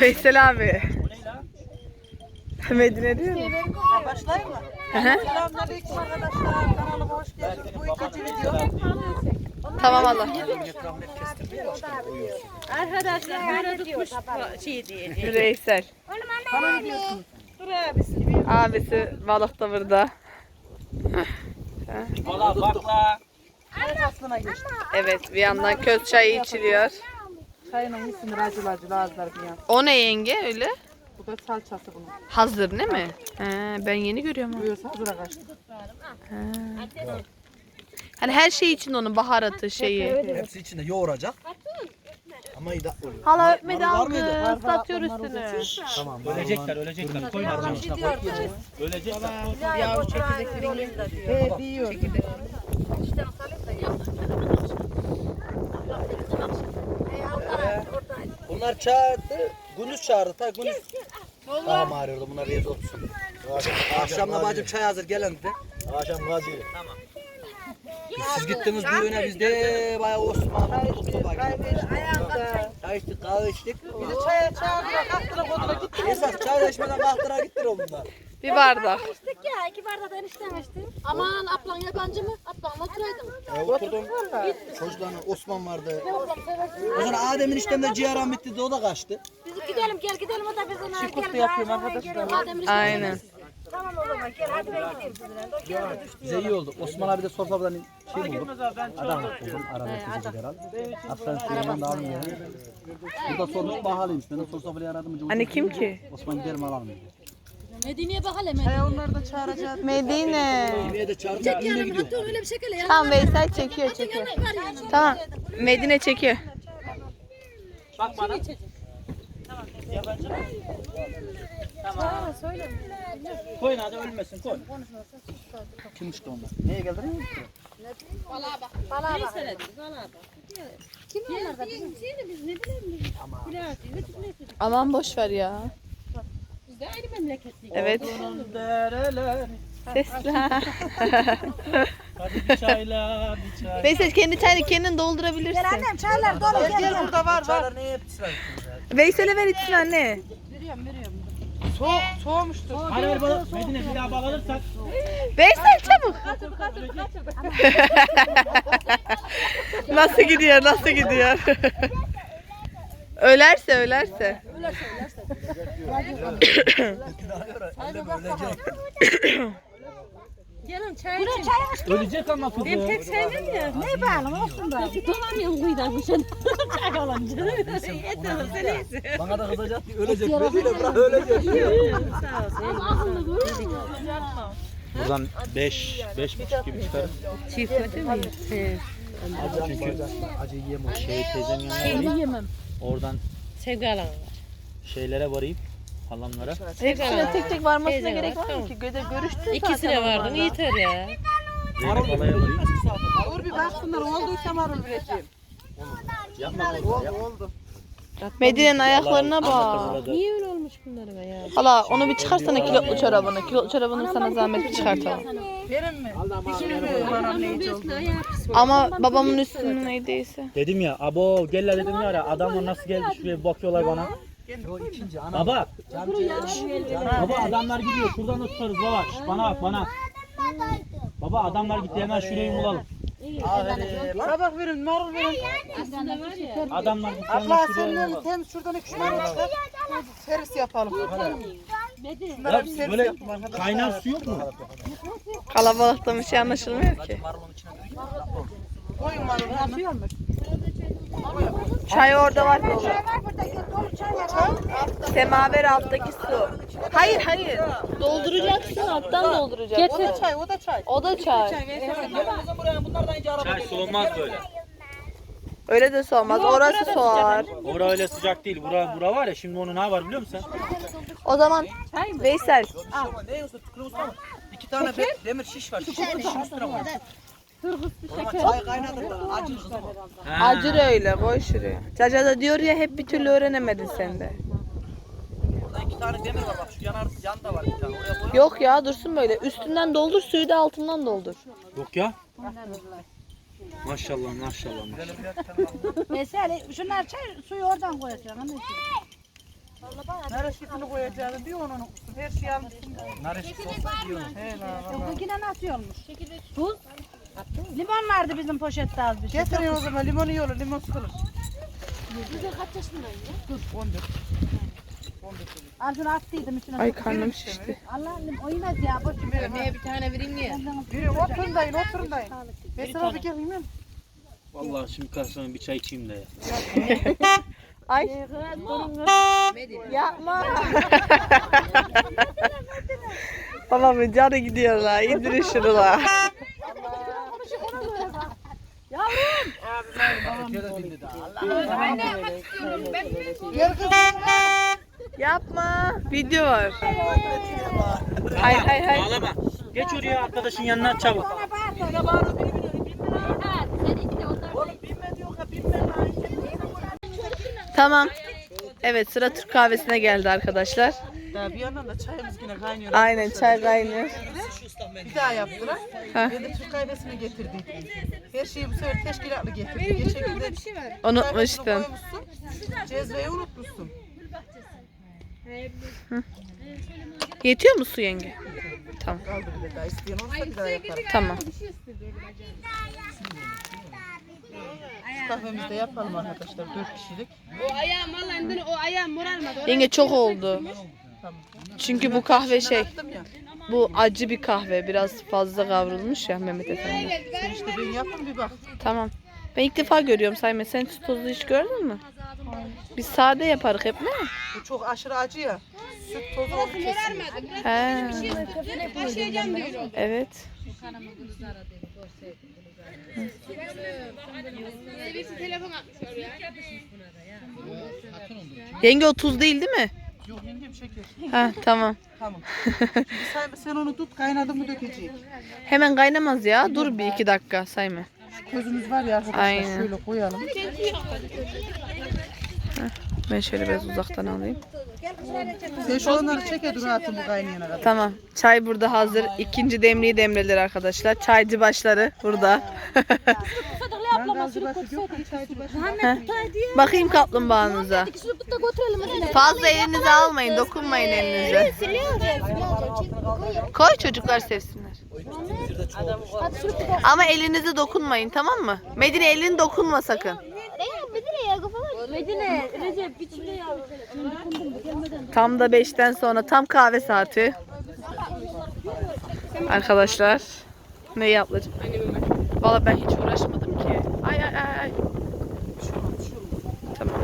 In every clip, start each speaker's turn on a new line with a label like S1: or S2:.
S1: Veysel abi. Medine diyor mu?
S2: Başlayayım mı? Selamünaleyküm arkadaşlar. Kanalıma hoş geldiniz. Bu ikinci video.
S1: tamam Allah.
S3: Arkadaşlar böyle tutmuş şey diye.
S1: Veysel.
S2: Bana ne diyorsunuz?
S1: Abisi balık da burada.
S4: Valla bakla.
S1: Evet bir yandan köz çayı içiliyor.
S2: Çayına iyisin acılı acılı ağızlar bir yan.
S1: O ne yenge öyle?
S2: Bu da salçası bunun.
S1: Hazır değil mi? He, ben yeni görüyorum. onu.
S2: Buyursa hazıra kaçtı.
S1: He. Hani her şey için onun baharatı şeyi.
S5: Hepsi içinde yoğuracak. Ama iyi de oluyor.
S1: Hala öpmedi
S5: Var mıydı?
S1: aldı. Statıyor üstüne.
S5: Tamam.
S4: Ölecekler, ölecekler. Koyun ağzına. Ölecekler.
S2: Yavru çekirdeklerin yerinde diyor. He diyor.
S5: Bunlar çağırdı. Gündüz çağırdı. Ta gündüz. Daha mı ağrıyordu bunlar rezil olsun. Akşamda bacım çay hazır gelen de. Akşam gazi. Tamam. Siz gittiniz düğüne biz de bayağı Osmanlı Mustafa gibi. Çay içtik, kahve içtik.
S2: Bizi çaya çağırdılar. Kalktıra koduna gitti.
S5: Esas çay içmeden kahtıra gittir o bunlar.
S1: Bir bardak.
S6: İçtik ya, iki bardak enişten içtim. Aman ablan yabancı mı? Ablanla oturaydım.
S5: E, oturdum. Çocuklarla Osman vardı. O zaman Adem'in işlemde ciğeran bitti de o da kaçtı.
S6: Biz gidelim gel gidelim o da biz ona gel,
S2: yapıyorum arkadaşlar.
S1: Aynen.
S6: Tamam o zaman gel hadi ben gideyim.
S5: Bize iyi oldu. Osman abi de sofradan şey bulduk. Adam buldum. Arada kızı herhalde. Aslan Süleyman da yani. Burada sormuş pahalıymış. Ben de bile aradım.
S1: Hani kim ki?
S5: Osman giderim alalım dedi.
S6: Medine'ye bak hele
S2: Çaya onları da çağıracağız.
S1: Medine.
S5: Yemeğe de çağırınca yine gidiyor.
S6: Dur öyle bir şekilde ya.
S1: Tamam Veysel çekiyor çekiyor. Tamam. Medine çekiyor.
S4: Bak bana. Yabancı mı? Tamam. Koyun hadi ölmesin koy.
S5: Kim işte onlar? Neye geldin?
S6: Kim onlar da biz ne bilelim.
S1: Aman boş ver ya.
S6: De memleketliyiz.
S1: Evet.
S4: Dereler.
S1: Sesler.
S4: Hadi bir çayla bir çay.
S1: Veysel kendi çayını kendin doldurabilirsin.
S6: çaylar dolu
S2: Gel gel burada var var.
S5: Çaylar neye?
S1: Veysel'e ver içsin anne.
S2: Soğuk, soğumuştur.
S4: Hadi ver bana. Medine bir daha bağlanırsak.
S1: Veysel çabuk. nasıl gidiyor nasıl gidiyor? ölerse ölerse.
S3: Gelin çay için.
S4: Ölecek ama kızı.
S3: Ben pek sevmem ya. Ne bağlı olsun da. Dolamıyorum kuyudan bu şey. Çay alınca. Yeter sen iyisin.
S5: Bana da kızacak diye ölecek. Böyle bırak ölecek.
S6: akıllı görüyor musun?
S4: Buradan 5 5 buçuk gibi çıkarız.
S3: Çiğ kötü mü?
S5: Çünkü acı yiyemem.
S4: Şey teyzemin yanına
S3: Şeyini
S4: varayım.
S3: yemem.
S4: Oradan
S3: Sevgi alanı var.
S4: şeylere varayım. Halamlara.
S1: Hepsine tek tek varmasına
S3: Teyze
S1: gerek
S3: var,
S1: var mı ki? Göde görüştün
S3: İkisine vardın yeter ya.
S4: Zeynep halaya varayım.
S2: Dur bir baksınlar olduysa marul vereceğim.
S4: Yapma
S2: Oldu oldu.
S1: Medine'nin ayaklarına bak.
S3: Niye öyle olmuş bunlara be ya?
S1: Hala onu bir çıkarsana kilotlu çorabını. Kilotlu çorabını sana zahmet bir çıkartalım.
S2: Verin mi? Oldu?
S1: Ama babamın üstünün neydiyse.
S4: Dedim ya abo gel la dedim ya adamlar nasıl geldi şuraya bakıyorlar bana.
S5: O ikinci ana.
S4: Baba baba adamlar gidiyor şuradan da tutarız baba Şş, bana bak bana. Baba adamlar gitti hemen şurayı bulalım.
S2: Sabah verin, marul verin.
S4: Adamlar gitti
S2: Abla
S4: hemen şuraya
S2: sen
S4: bulalım.
S2: temiz şuradan iki şunları çıkar. Servis yapalım.
S4: Ya
S2: Şunlara bir servis
S4: böyle
S2: yapalım arkadaşlar.
S4: kaynar su yok mu?
S1: Kalabalıkta bir şey anlaşılmıyor ki.
S2: Koyun marulunu.
S1: Çay orada var dolu. Semaver alttaki su. Hayır hayır. Dolduracaksın alttan dolduracaksın.
S2: O da çay, o da çay.
S1: O da çay.
S4: Çay soğumaz böyle.
S1: Öyle de soğumaz. Orası soğar.
S4: Bura öyle sıcak değil. Bura, bura var ya şimdi onu ne var biliyor musun sen?
S1: O zaman Veysel
S5: Ne usta tıkırı usta mı? İki tane de- demir şiş var. Şiş şişin üstüne var. Çay kaynadı da acı kızım.
S4: Ha.
S1: acır öyle koy şuraya. Caca da diyor ya hep bir türlü öğrenemedin sen de.
S5: Burada iki tane demir var bak şu yanar yanda var bir tane. Oraya koy.
S1: Yok ya dursun böyle. Üstünden doldur suyu da altından doldur.
S4: Yok ya. Maşallah maşallah maşallah.
S6: Mesela şunlar çay suyu oradan koyacaksın. Anne.
S2: Nar eşkisini koyacağını diyor onun. Her şeyi almışsın.
S5: Nar eşkisi olsa olur.
S2: He la
S3: nasıl olmuş? Tuz. Limon vardı bizim poşette az bir şey.
S2: Getirin o zaman limon iyi olur. Limon sıkılır.
S6: Bize kaç yaşındayım ya?
S2: Dur 14.
S3: Az önce attıydım içine.
S1: Ay karnım şişti.
S3: Allah'ım o yemez ya. Boş ver.
S6: Neye bir tane vereyim ya?
S2: Yürü oturun dayın oturun dayın. Mesela bir geleyim mi?
S4: Vallahi şimdi karşıma bir çay içeyim de.
S1: Ay. Yapma. Babamın canı gidiyor la. İndirin şunu la. Yapma. Video var. Hayır hayır hayır.
S4: Ağlama. Geç oraya arkadaşın yanına çabuk.
S1: Tamam. Evet sıra Türk kahvesine geldi arkadaşlar.
S2: Daha bir yandan da çayımız yine kaynıyor.
S1: Aynen çay kaynıyor.
S2: Bir daha yaptılar. Ben de Türk kahvesini getirdik. Her şeyi bu sefer teşkilatlı getirdik. Geçen gün de
S1: Unutmuştum.
S2: koymuşsun. Cezveyi unutmuşsun.
S1: Yetiyor mu su yenge? Tamam.
S2: Kaldı bile daha isteyen olursa bir daha yaparım.
S1: Tamam.
S2: Kahvemizi de yapalım arkadaşlar. 4 kişilik.
S6: O ayağım vallahi o ayağım morarmadı.
S1: Yenge çok oldu.
S2: Tamam.
S1: Çünkü bu kahve şey,
S2: Attım ya.
S1: Bu acı bir kahve. Biraz fazla kavrulmuş ya Mehmet Efendi.
S2: Sen işte ben yapın bir bak.
S1: Tamam. Ben ilk defa görüyorum Sayme. Sen süt tozlu hiç gördün mü? Biz sade yaparız hep mi?
S2: Bu çok aşırı acı ya. Süt tozu olur kesin.
S1: He. Evet. Yenge o tuz değil değil mi?
S2: Yok yengem şeker.
S1: Ha tamam.
S2: Tamam. Şimdi sen, sen onu tut kaynadı mı dökeceğim.
S1: Hemen kaynamaz ya. Dur bir iki dakika Sayme.
S2: Közümüz var ya arkadaşlar
S1: Aynen.
S2: şöyle koyalım.
S1: Ben şöyle biraz uzaktan alayım.
S2: Sen şu onları çeke dur hayatım bu kaynayana kadar.
S1: Tamam. Çay burada hazır. İkinci demliği demlediler arkadaşlar. Çaycı başları burada.
S2: Çaycı başı?
S1: Bakayım kaplumbağanıza.
S6: Şunu da götürelim hadi.
S1: Fazla elinize almayın. Dokunmayın elinize. Koy çocuklar sevsinler. Ama elinize dokunmayın tamam mı? Medine elini dokunma sakın.
S6: Medine, Recep içinde yavrum.
S1: Tam da 5'ten sonra tam kahve saati. Arkadaşlar. Ne ablacığım? Valla ben hiç uğraşmadım. Ay ay ay ay. Tamam.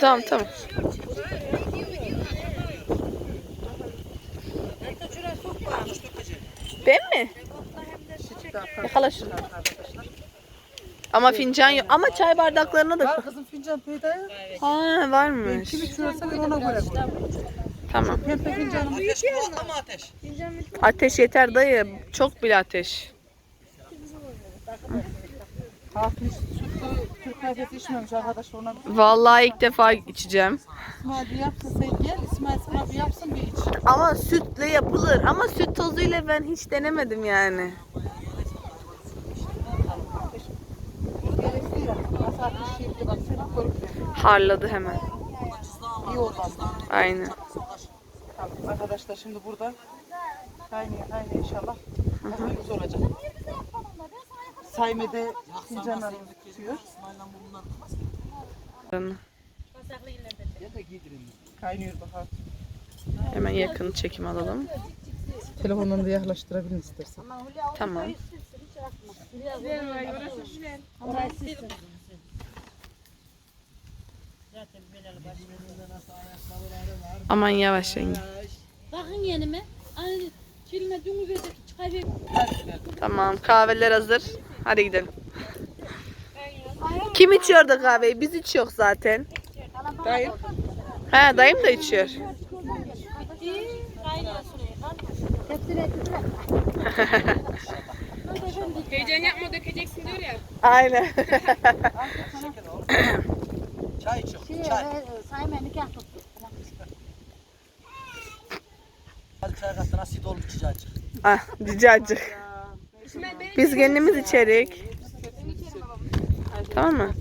S1: Tamam tamam. Ben mi? Yakala şunu. Ama fincan yok. Ama çay bardaklarına da...
S2: Var kızım fincan peydaya.
S1: Ha varmış.
S2: Kim içiyorsa ben ona göre.
S1: Tamam.
S2: Pembe fincanım.
S5: Ateş kullanma mı ateş?
S1: Ateş yeter dayı. Çok bile ateş.
S2: Hafif sütlü Türk kahvesi içmemiş arkadaş ona.
S1: Vallahi ilk defa içeceğim.
S2: İsmail bir yapsın sen gel. İsmail sana bir yapsın bir iç.
S1: Ama sütle yapılır. Ama süt tozuyla ben hiç denemedim yani.
S2: Nasıl bak seni korup
S1: Harladı hemen.
S2: iyi.
S1: Aynen.
S2: Tamam arkadaşlar şimdi burada kaynıyor kaynıyor inşallah. Kahvemiz olacak. Saymede fincanlarımız tutuyor. Kaynıyor bakalım.
S1: Hemen yakın çekim alalım.
S2: Telefonunu da yaklaştırabilir istersen.
S1: Tamam. Aman yavaş yenge.
S6: Bakın yenime.
S1: Tamam kahveler hazır. Hadi gidelim. Kim içiyor da kahveyi? Biz içiyoruz zaten.
S2: Dayım.
S1: He dayım da içiyor.
S6: Heyecan yapma dökeceksin diyor ya.
S1: Aynen.
S5: Çay içiyor. Çay.
S3: Sayma nikah tuttu.
S5: Hadi çay kattan asit olmuş çay.
S1: ah cicacık. Biz kendimiz içerik. Tamam mı?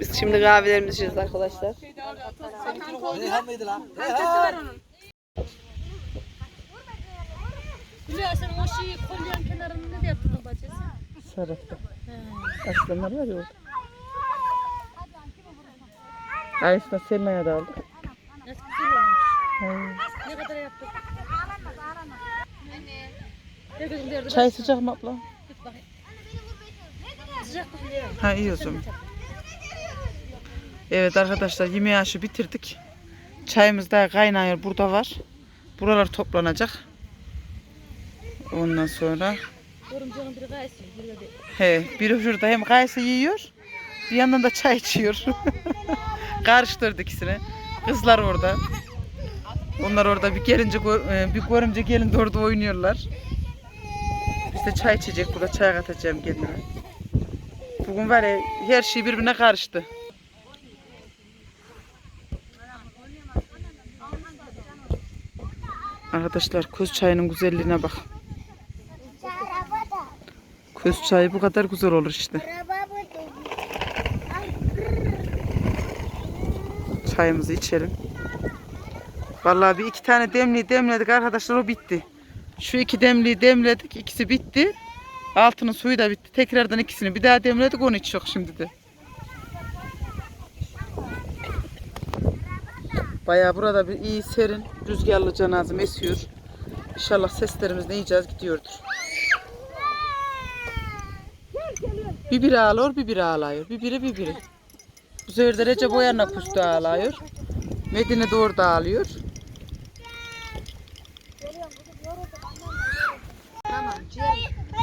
S1: Biz şimdi kahvelerimizi içeceğiz arkadaşlar.
S5: Reyhan mıydı lan? Reyhan.
S6: Biliyorsun o şeyi kenarını ne yaptın bacısı?
S2: Sarıktı. Aslanlar var ya orada. Aynısını Selma'ya aldık.
S6: Nasıl güzel olmuş.
S2: He.
S6: Ne kadar yaptık? Herkesin derdi
S2: Çay sıcak mı abla? Ha iyi o zaman. Evet arkadaşlar yemeği aşı bitirdik. Çayımız daha kaynıyor burada var. Buralar toplanacak. Ondan sonra he biri şurada hem kayısı yiyor bir yandan da çay içiyor. Karıştırdı ikisini. Kızlar orada. Onlar orada bir gelince bir görümce gelin orada oynuyorlar. Biz de çay içecek burada çay katacağım kendime. Bugün var ya her şey birbirine karıştı. Arkadaşlar köz çayının güzelliğine bak. Köz çayı bu kadar güzel olur işte. Çayımızı içelim. Vallahi bir iki tane demliği demledik arkadaşlar o bitti. Şu iki demliği demledik ikisi bitti. Altının suyu da bitti. Tekrardan ikisini bir daha demledik onu içiyor şimdi de. Bayağı burada bir iyi serin rüzgarlı canazım esiyor. İnşallah seslerimiz ne yiyeceğiz gidiyordur. Bir biri ağlıyor, bir biri ağlıyor. Bir biri bir biri. Bu sefer de Recep o yana kustu ağlıyor. Medine de orada ağlıyor.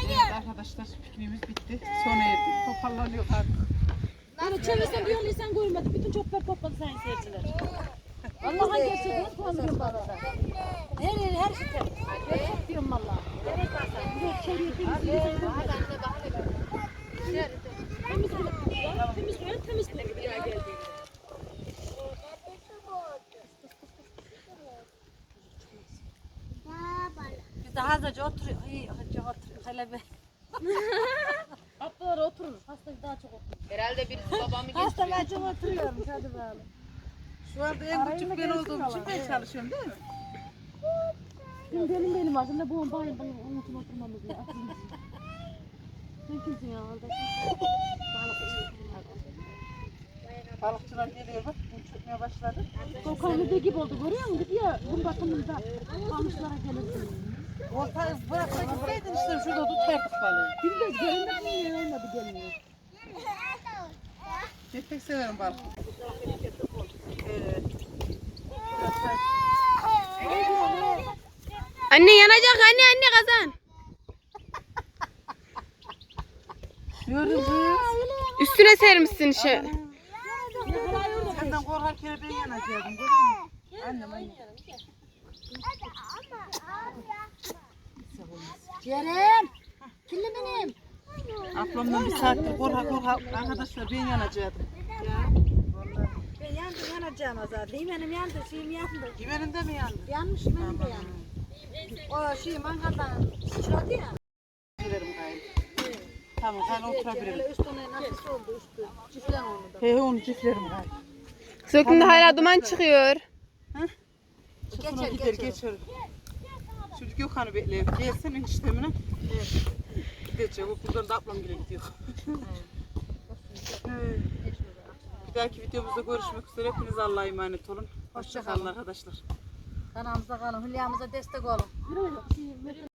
S2: Evet arkadaşlar pikniğimiz bitti. Sona erdik. Toparlanıyor artık.
S6: Böyle çevirsen bir yol insan görmedi. Bütün çöpler topladı sayın seyirciler. Allah'ın gerçeği bu arada? Her yer her şey temiz. Gerçek diyorum valla. Gerek varsa. Yok çeviriyor temizliği. Temiz bile. Temiz bile temiz bile. Bir daha geldiğinde.
S3: Biz de hazırca oturuyor. İyi, hazırca oturuyor. Hele bir.
S6: Haftalar otururuz. Hasta daha çok oturur.
S3: Hasta ben çok oturuyorum. Hadi bakalım.
S2: Şu anda en küçük ben olduğum için ben çalışıyorum değil mi?
S6: Benim benim benim de bu bayım bayım unutun oturmamız ya. Sen kimsin ya?
S2: Balıkçılar geliyor bak. Bu çökmeye başladı.
S6: Kokanlı de gibi oldu görüyor musun? Gidiyor. Bunun bakımında kamışlara gelirsin.
S2: Ortayı bıraksa gitseydin işte şurada tutardık balığı.
S6: Bilmez gelmedi mi ya? Olmadı gelmiyor.
S2: Ben pek severim balık. Evet.
S1: Anne yanacak anne anne kazan.
S2: Gördün mü?
S1: Üstüne sermişsin şey.
S2: Senden korkarken ben yanacaktım. Annem annem.
S3: Ceren. Kirli benim.
S2: Ablamdan bir saattir korka korka arkadaşlar ben yanacaktım.
S3: Ben yandım yanacağım zaten. Yemenim yandı, şeyim yandı.
S2: Güveninde mi yandı?
S3: Yanmış benim de yandı. O şey mangadan sıçradı ya.
S2: Giderim gayet. Tamam ben oturabilirim.
S3: Üstüne nasıl oldu üstü. Çiftlen onu da.
S2: He onu çiftlerim gayet.
S1: Sökümde hala duman çıkıyor.
S2: Geçer gider geçer. Şu Gökhan'ı bekleyelim. Gelsin eniştemine. Gidecek. O buradan da ablam bile gidiyor. Evet. Bir dahaki videomuzda görüşmek üzere. Hepiniz Allah'a emanet olun. Hoşçakalın arkadaşlar.
S3: Kanalımıza kalın, hülyamıza destek olun.